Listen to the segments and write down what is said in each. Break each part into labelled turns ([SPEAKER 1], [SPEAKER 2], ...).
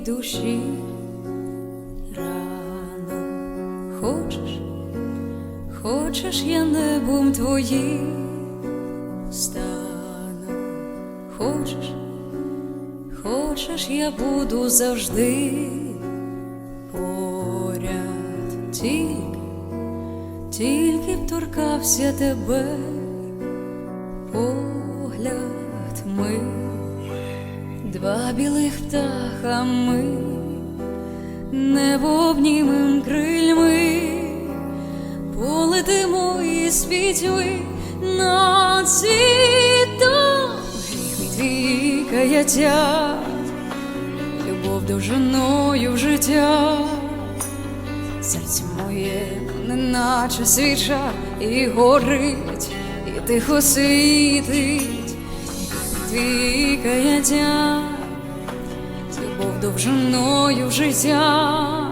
[SPEAKER 1] душі. Рано. Хочеш, хочеш, я небом твоїм стану, хочеш, хочеш, я буду завжди поряд, тільки, тільки б торкався тебе, погляд ми, два білих птаха ми, небо обнімем крильми, полетимо із пітьми над світом, гріх любов довжиною в життя, серце моє, неначе свіча, і горить, і тихо світить, твій довжиною життя.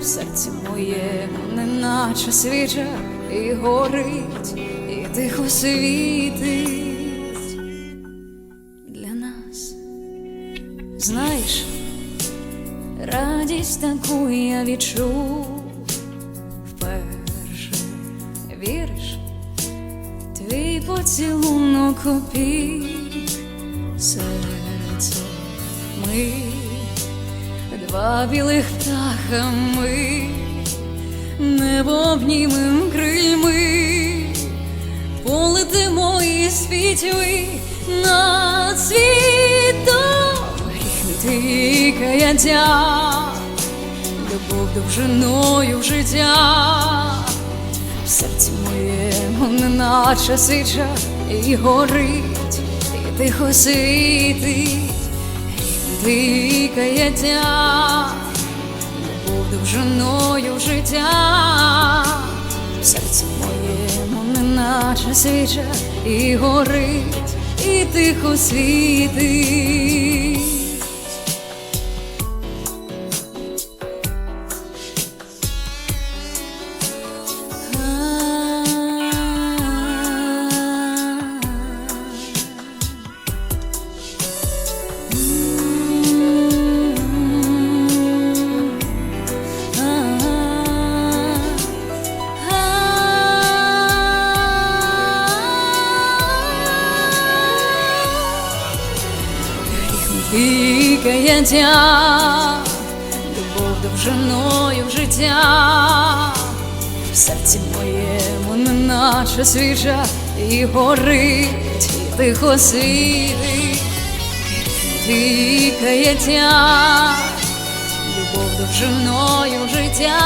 [SPEAKER 1] В серці моєму, неначе свіча, і горить, і тихо світить. Для нас. Знаєш, радість таку я відчув. Вперше, віриш, твій поцілунок опік серце ми два білих птаха ми, небо обнімем крильми, полетимо із пітьми над світом, гріх мій твій каяття, любов довжиною в життя, в серці моєму, неначе свіча, і горить, і тихо світить ти тя, любов довжиною життя, в серці моєму, неначе свіча, і горить, і тихо світить. І каяття, любов довжиною в життя, в серці моєму, неначе свіжа, і горить, і тихо світить, і каяття, любов довжиною в життя,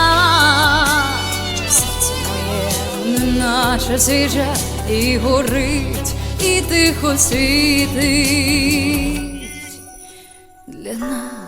[SPEAKER 1] в серці моєму, неначе свіжа, і горить, і тихо світить. 呐